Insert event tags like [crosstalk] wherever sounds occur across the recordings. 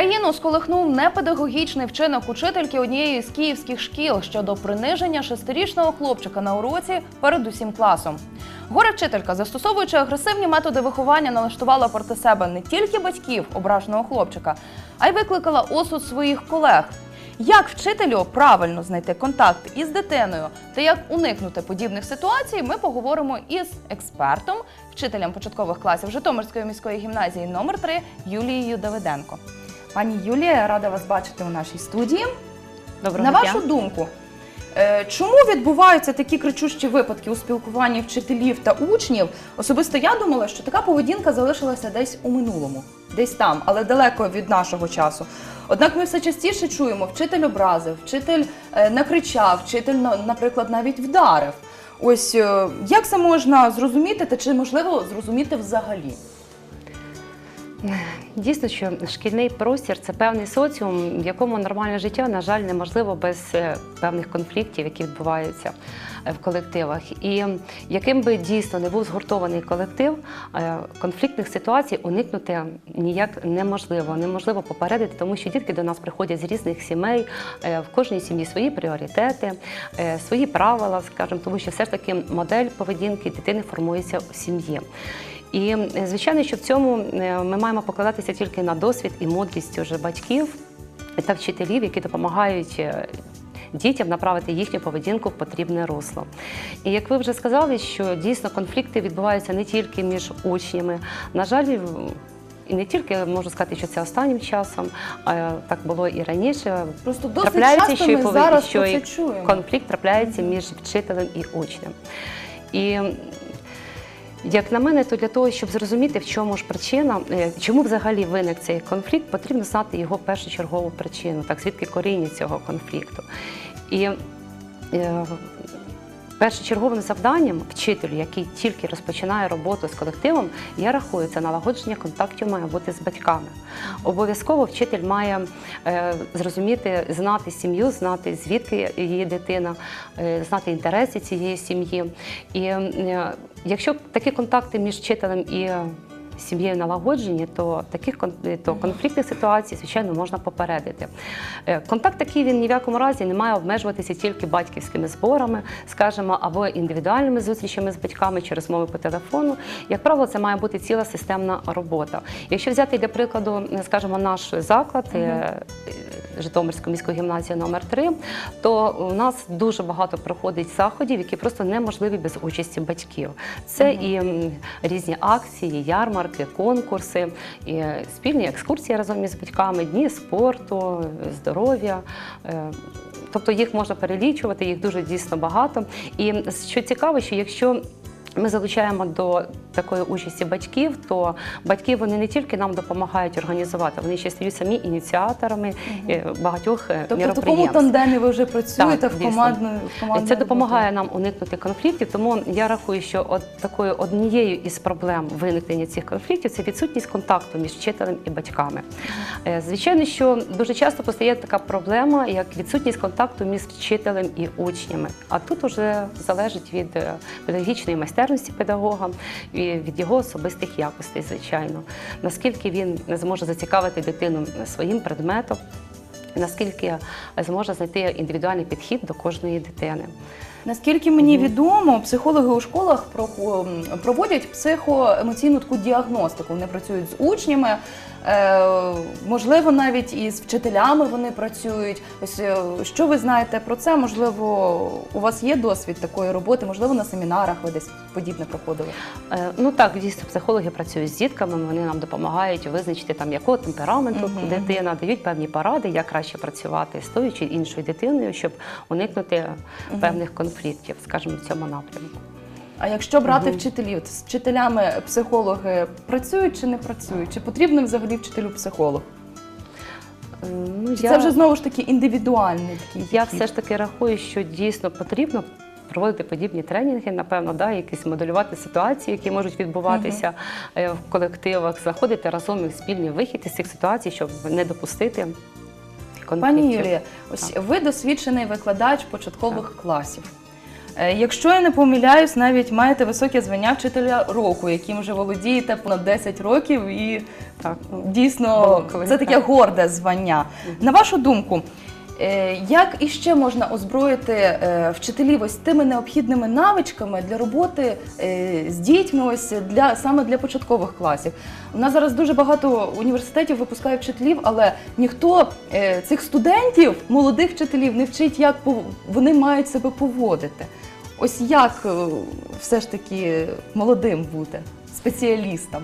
Країну сколихнув непедагогічний вчинок учительки однієї з київських шкіл щодо приниження шестирічного хлопчика на уроці перед усім класом. Горе вчителька, застосовуючи агресивні методи виховання, налаштувала проти себе не тільки батьків ображеного хлопчика, а й викликала осуд своїх колег. Як вчителю правильно знайти контакт із дитиною та як уникнути подібних ситуацій, ми поговоримо із експертом, вчителем початкових класів Житомирської міської гімназії номер 3 Юлією Давиденко. Пані Юлія, рада вас бачити у нашій студії. Доброго На дня. вашу думку, е, чому відбуваються такі кричущі випадки у спілкуванні вчителів та учнів? Особисто я думала, що така поведінка залишилася десь у минулому, десь там, але далеко від нашого часу. Однак ми все частіше чуємо, вчитель образив, вчитель е, накричав, вчитель, на- наприклад, навіть вдарив. Ось е, як це можна зрозуміти, та чи можливо зрозуміти взагалі? Дійсно, що шкільний простір це певний соціум, в якому нормальне життя, на жаль, неможливо без е, певних конфліктів, які відбуваються е, в колективах. І яким би дійсно не був згуртований колектив, е, конфліктних ситуацій уникнути ніяк неможливо. Неможливо попередити, тому що дітки до нас приходять з різних сімей, е, в кожній сім'ї свої пріоритети, е, свої правила, скажімо, тому що все ж таки модель поведінки дитини формується в сім'ї. І звичайно, що в цьому е, ми маємо покладатися тільки на досвід і мудрість уже батьків та вчителів, які допомагають. е, Дітям направити їхню поведінку в потрібне русло. І як ви вже сказали, що дійсно конфлікти відбуваються не тільки між учнями. На жаль, і не тільки можу сказати, що це останнім часом, а так було і раніше. Просто досить Трапляється, часто що ми пове- зараз що про і чуємо. конфлікт трапляється між вчителем і учнем. І як на мене, то для того, щоб зрозуміти, в чому ж причина, е, чому взагалі виник цей конфлікт, потрібно знати його першочергову причину, так звідки коріння цього конфлікту. І е, першочерговим завданням вчителю, який тільки розпочинає роботу з колективом, я рахую, це налагодження контактів має бути з батьками. Обов'язково вчитель має е, зрозуміти, знати сім'ю, знати звідки її дитина, е, знати інтереси цієї сім'ї. І е, якщо такі контакти між вчителем і Сім'єю налагоджені, то таких кон- то конфліктних ситуацій, звичайно, можна попередити. Е, Контакт такий він ні в якому разі не має обмежуватися тільки батьківськими зборами, скажімо, або індивідуальними зустрічами з батьками через мови по телефону. Як правило, це має бути ціла системна робота. Якщо взяти для прикладу, скажімо, наш заклад. е, Житомирську міську гімназію номер 3 то у нас дуже багато проходить заходів, які просто неможливі без участі батьків. Це і різні акції, ярмарки, конкурси, і спільні екскурсії разом із батьками, дні спорту, здоров'я. Е, Тобто їх можна перелічувати, їх дуже дійсно багато. І що цікаво, що якщо ми залучаємо до такої участі батьків, то батьки вони не тільки нам допомагають організувати, вони ще стають самі ініціаторами е, багатьох е, Тобто в такому тандемі ви вже працюєте Так, в дійсно. командну в Це допомагає роботі. нам уникнути конфліктів. Тому я рахую, що от такою однією із проблем виникнення цих конфліктів це відсутність контакту між вчителем і батьками. Е, Звичайно, що дуже часто постає така проблема, як відсутність контакту між вчителем і учнями. А тут уже залежить від е, педагогічної майстерності педагога і від його особистих якостей, звичайно, наскільки він зможе зацікавити дитину своїм предметом. Наскільки зможе знайти індивідуальний підхід до кожної дитини. Наскільки мені відомо, психологи у школах проводять психоемоційну таку діагностику. Вони працюють з учнями, можливо, навіть із вчителями вони працюють. Ось е, що ви знаєте про це? Можливо, у вас є досвід такої роботи, можливо, на семінарах ви десь подібне проходили. Е, Ну так, дійсно, психологи працюють з дітками, вони нам допомагають визначити там якого темпераменту Мгм. дитина, дають певні поради, як краще працювати з тою чи іншою дитиною, щоб уникнути певних конфліктів, скажімо, в цьому напрямку. А якщо брати вчителів, з вчителями психологи працюють чи не працюють? Чи потрібен взагалі вчителю психолог? Е, Ну, Чи це вже знову ж таки індивідуальний такий Я підхід? все ж таки рахую, що дійсно потрібно проводити подібні тренінги, напевно, да, якісь моделювати ситуації, які можуть відбуватися е, в колективах, знаходити разом їх спільний вихід із цих ситуацій, щоб не допустити конфліктів. Пані Юлія, ось ви досвідчений викладач початкових класів. Е, Якщо я не помиляюсь, навіть маєте високе звання вчителя року, яким вже володієте понад 10 років, і Так, дійсно Було це таке так. горде звання. На вашу думку, як іще можна озброїти е, вчителів ось тими необхідними навичками для роботи е, з дітьми, ось для саме для початкових класів? У нас зараз дуже багато університетів випускає вчителів, але ніхто е, цих студентів, молодих вчителів, не вчить, як вони мають себе поводити. Ось як е, все ж таки молодим бути, спеціалістам.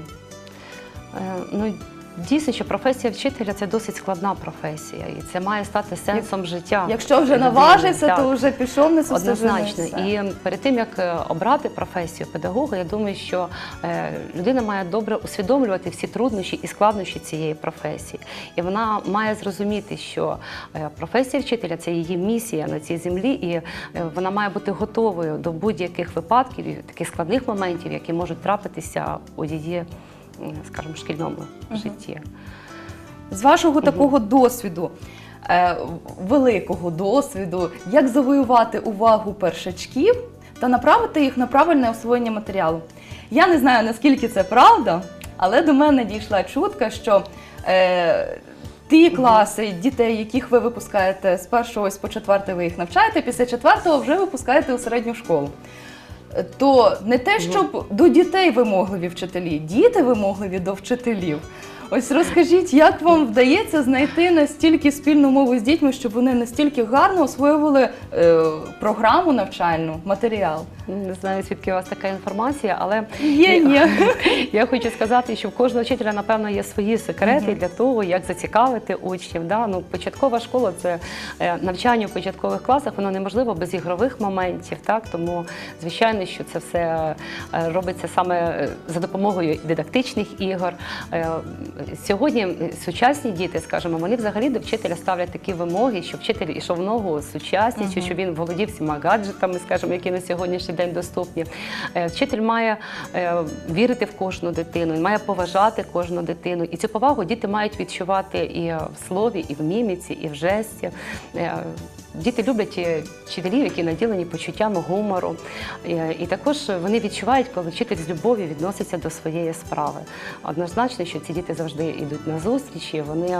Е, Ну, дійсно, що професія вчителя це досить складна професія, і це має стати сенсом життя. Якщо вже наважився, Так. то вже пішов не Однозначно, і перед тим як е, обрати професію педагога, я думаю, що е, людина має добре усвідомлювати всі труднощі і складнощі цієї професії, і вона має зрозуміти, що е, професія вчителя це її місія на цій землі, і вона має бути готовою до будь-яких випадків, таких складних моментів, які можуть трапитися у її, скажімо, шкільному житті. З вашого такого досвіду, е, великого досвіду, як завоювати увагу першачків та направити їх на правильне освоєння матеріалу. Я не знаю, наскільки це правда, але до мене дійшла чутка, що е, ті класи дітей, яких ви випускаєте з першого ось по четвертий, ви їх навчаєте, після четвертого вже випускаєте у середню школу. То не те, щоб до дітей вимогливі вчителі, діти вимогливі до вчителів. Ось розкажіть, як вам вдається знайти настільки спільну мову з дітьми, щоб вони настільки гарно освоювали е, програму навчальну, матеріал? Не знаю, звідки у вас така інформація, але Є, є. [laughs] Я хочу сказати, що в кожного вчителя, напевно, є свої секрети для того, як зацікавити учнів. Да? Ну, початкова школа це е, навчання в початкових класах, воно неможливо без ігрових моментів. Так? Тому, звичайно, що це все е, робиться саме е, за допомогою дидактичних ігор. Сьогодні сучасні діти, скажімо, вони взагалі до вчителя ставлять такі вимоги, щоб вчитель ішов в ногу сучасністю, щоб він володів всіма гаджетами, скажімо, які на сьогоднішній день доступні. Е, Вчитель має е, вірити в кожну дитину, має поважати кожну дитину. І цю повагу діти мають відчувати і в слові, і в міміці, і в жесті. Е, Діти люблять вчителів, які наділені почуттями гумору. І також вони відчувають, коли вчитель з любов'ю відноситься до своєї справи. Однозначно, що ці діти завжди йдуть на зустрічі, вони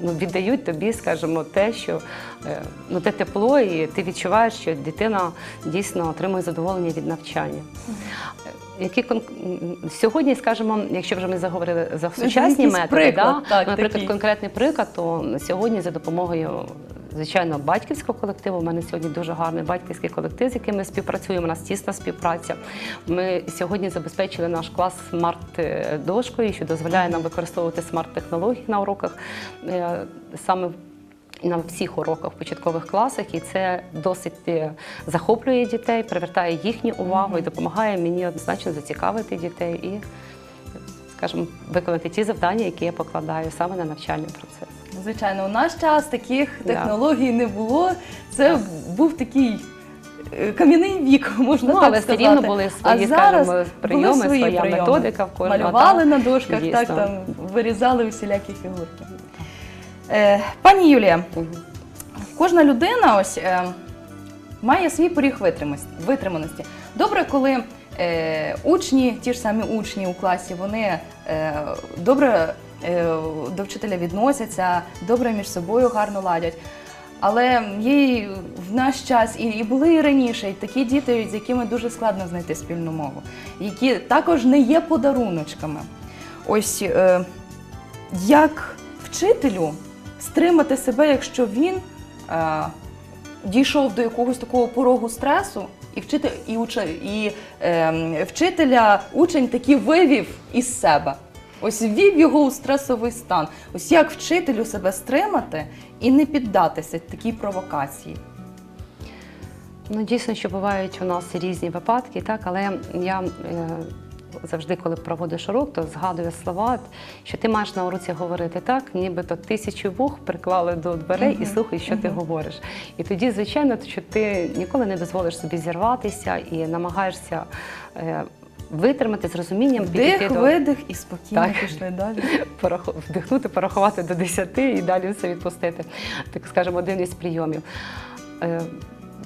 ну, віддають тобі, скажімо, те, що е, ну, те тепло, і ти відчуваєш, що дитина дійсно отримує задоволення від навчання. Які кон... сьогодні, скажімо, якщо вже ми заговорили за сучасні методи, приклад, да, так, наприклад, такий. конкретний приклад, то сьогодні за допомогою. Звичайно, батьківського колективу. У мене сьогодні дуже гарний батьківський колектив, з яким ми співпрацюємо. У нас тісна співпраця. Ми сьогодні забезпечили наш клас смарт-дошкою, що дозволяє нам використовувати смарт-технології на уроках е, саме на всіх уроках в початкових класах, і це досить е, захоплює дітей, привертає їхню увагу і допомагає мені однозначно зацікавити дітей і, скажімо, виконати ті завдання, які я покладаю саме на навчальний процес. Звичайно, у наш час таких технологій не було. Це був такий. е, Кам'яний вік, можна Ну, так але сказати. рівно були свої, а зараз скажімо, прийоми, були свої своя прийоми. методика в кожного, Малювали так. на дошках, так там вирізали усілякі фігурки. Е, пані Юлія, кожна людина ось е, має свій поріг витриманості. Добре, коли е, учні, ті ж самі учні у класі, вони е, добре до вчителя відносяться, добре між собою гарно ладять. Але є в наш час, і, і були і раніше, і такі діти, з якими дуже складно знайти спільну мову, які також не є подаруночками. Ось е, як вчителю стримати себе, якщо він е, дійшов до якогось такого порогу стресу, і вчитель, і, уча, і е, вчителя учень таки вивів із себе. Ось ввів його у стресовий стан. Ось як вчителю себе стримати і не піддатися такій провокації. Ну, дійсно, що бувають у нас різні випадки, так, але я е, завжди, коли проводиш урок, то згадую слова, що ти маєш на уроці говорити так, нібито тисячу вух приклали до дверей і слухай, що ти говориш. І тоді, звичайно, що ти ніколи не дозволиш собі зірватися і намагаєшся е, витримати з розумінням підійти Вдих, до видих і спокійно Так. пішли далі. [laughs] пораху- вдихнути, порахувати до 10 і далі все відпустити. Так скажемо, один із прийомів. Е,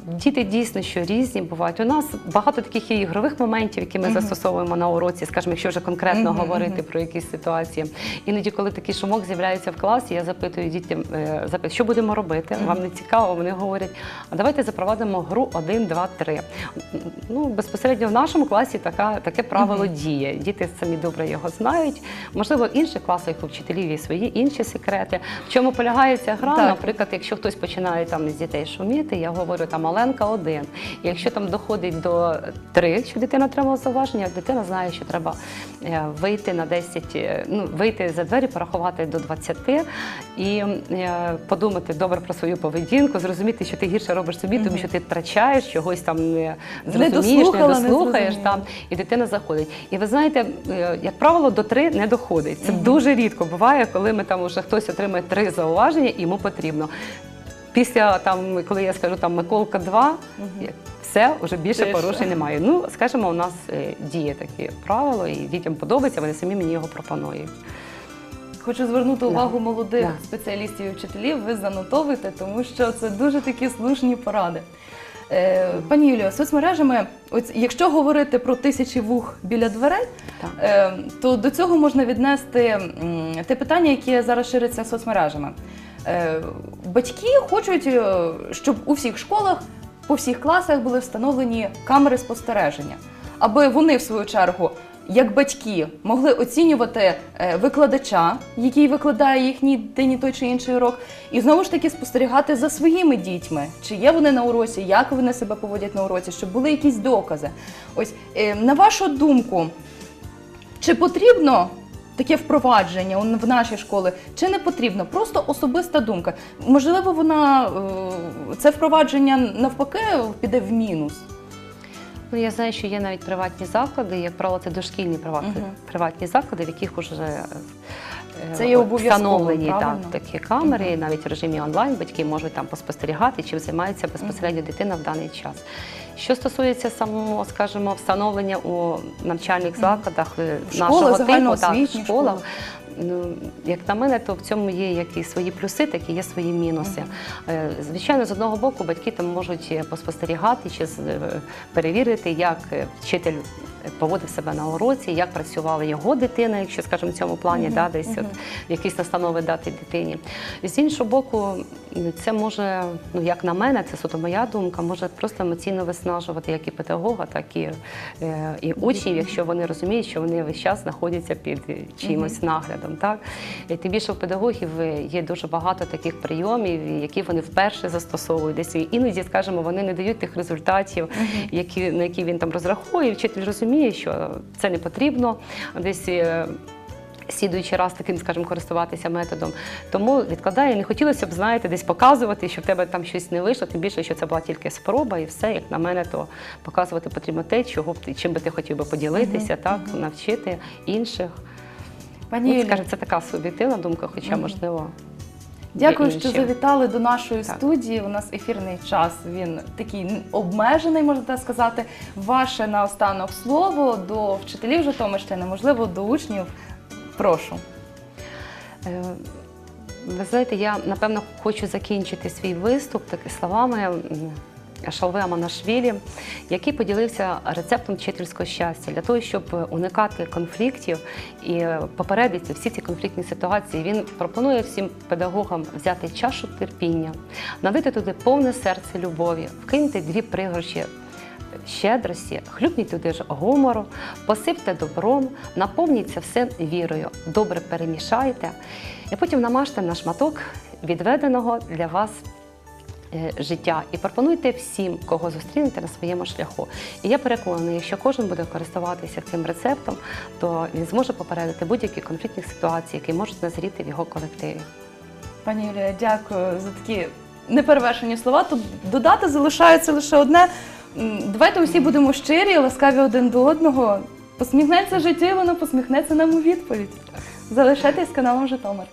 Діти дійсно що різні бувають. У нас багато таких є ігрових моментів, які ми Мгм. застосовуємо на уроці, скажімо, якщо вже конкретно Мгм, говорити про якісь ситуації. Іноді, коли такий шумок з'являється в класі, я запитую дітям, е, запитую, що будемо робити. Мгм. Вам не цікаво? Вони говорять, а давайте запровадимо гру 1, 2, 3. Ну, безпосередньо в нашому класі така, таке правило Мгм. діє. Діти самі добре його знають. Можливо, в інших класах у вчителів є свої інші секрети. В чому полягає ця гра? Так. Наприклад, якщо хтось починає там із дітей шуміти, я говорю там маленька один. І якщо там доходить до три, що дитина отримала зауваження, дитина знає, що треба е, вийти на 10, е, ну вийти за двері, порахувати до 20 і е, подумати добре про свою поведінку, зрозуміти, що ти гірше робиш собі, тому що ти втрачаєш чогось там не зрозумієш, не дослухаєш там, і дитина заходить. І ви знаєте, як правило, до три не доходить. Це дуже рідко буває, коли ми там уже хтось отримає три зауваження, і йому потрібно. Після там, коли я скажу там Миколка 2, Мгм. все вже більше Ти порушень немає. Ну, скажімо, у нас е, діє таке правило, і дітям подобається, вони самі мені його пропонують. Хочу звернути Да. увагу молодих Да. спеціалістів і вчителів. Ви занотовуєте, тому що це дуже такі слушні поради. Е, пані Юліо, соцмережами, ось якщо говорити про тисячі вух біля дверей, е, то до цього можна віднести те питання, яке зараз шириться соцмережами. Е, батьки хочуть, е, щоб у всіх школах, по всіх класах були встановлені камери спостереження, аби вони, в свою чергу, як батьки, могли оцінювати е, викладача, який викладає їхній день той чи інший урок, і знову ж таки спостерігати за своїми дітьми, чи є вони на уроці, як вони себе поводять на уроці, щоб були якісь докази. Ось на вашу думку, чи потрібно таке впровадження в наші школи, чи не потрібно? Просто особиста думка. Можливо, вона е, це впровадження навпаки піде в мінус. Ну, я знаю, що є навіть приватні заклади, як правило, це дошкільні приватні, заклади, в яких вже Це є встановлені так, такі камери, і навіть в режимі онлайн батьки можуть там поспостерігати, чим займається безпосередньо дитина в даний час. Що стосується самого, скажімо, встановлення у навчальних закладах е, нашого типу, так, в школах. Ну, як на мене, то в цьому є як і свої плюси, так і є свої мінуси. Е, Звичайно, з одного боку, батьки там можуть е, поспостерігати чи перевірити, як вчитель поводив себе на уроці, як працювала його дитина, якщо, скажімо, в цьому плані Мгм, да, десь мгм. от, якісь настанови дати дитині. З іншого боку, це може, ну як на мене, це суто моя думка, може просто емоційно виснажувати як і педагога, так і, е, і учнів, якщо вони розуміють, що вони весь час знаходяться під чимось наглядом. Так? І тим більше у педагогів е, є дуже багато таких прийомів, які вони вперше застосовують. Десь іноді, скажімо, вони не дають тих результатів, які, на які він там розраховує. Вчитель розуміє, що це не потрібно. Десь е, Сідуючи раз таким, скажімо, користуватися методом. Тому відкладає, не хотілося б, знаєте, десь показувати, що в тебе там щось не вийшло, тим більше, що це була тільки спроба, і все, як на мене, то показувати потрібно те, чого б ти, чим би ти хотів би поділитися, так, навчити інших. Пані Ну, скажімо, це така суб'єктивна думка, хоча, Мгм. можливо. Дякую, що завітали до нашої Так. студії. У нас ефірний час. Він такий обмежений, можна так сказати. Ваше наостанок слово до вчителів Житомирщини, можливо, до учнів. Прошу. Е, Ви знаєте, я напевно хочу закінчити свій виступ такими словами м, Шалви Аманашвілі, який поділився рецептом вчительського щастя для того, щоб уникати конфліктів і попередити всі ці конфліктні ситуації. Він пропонує всім педагогам взяти чашу терпіння, налити туди повне серце любові, вкинути дві пригорші щедрості, хлюпніть туди ж гумору, посипте добром, наповніть це все вірою, добре перемішайте, і потім намажте на шматок відведеного для вас життя і пропонуйте всім, кого зустрінете на своєму шляху. І я переконана, якщо кожен буде користуватися цим рецептом, то він зможе попередити будь-які конфліктні ситуації, які можуть назріти в його колективі. Пані Юлія, дякую за такі неперевершені слова. Тут додати залишається лише одне. Давайте усі будемо щирі, ласкаві один до одного. Посміхнеться життя, воно посміхнеться нам у відповідь. Залишайтесь каналом Житомир.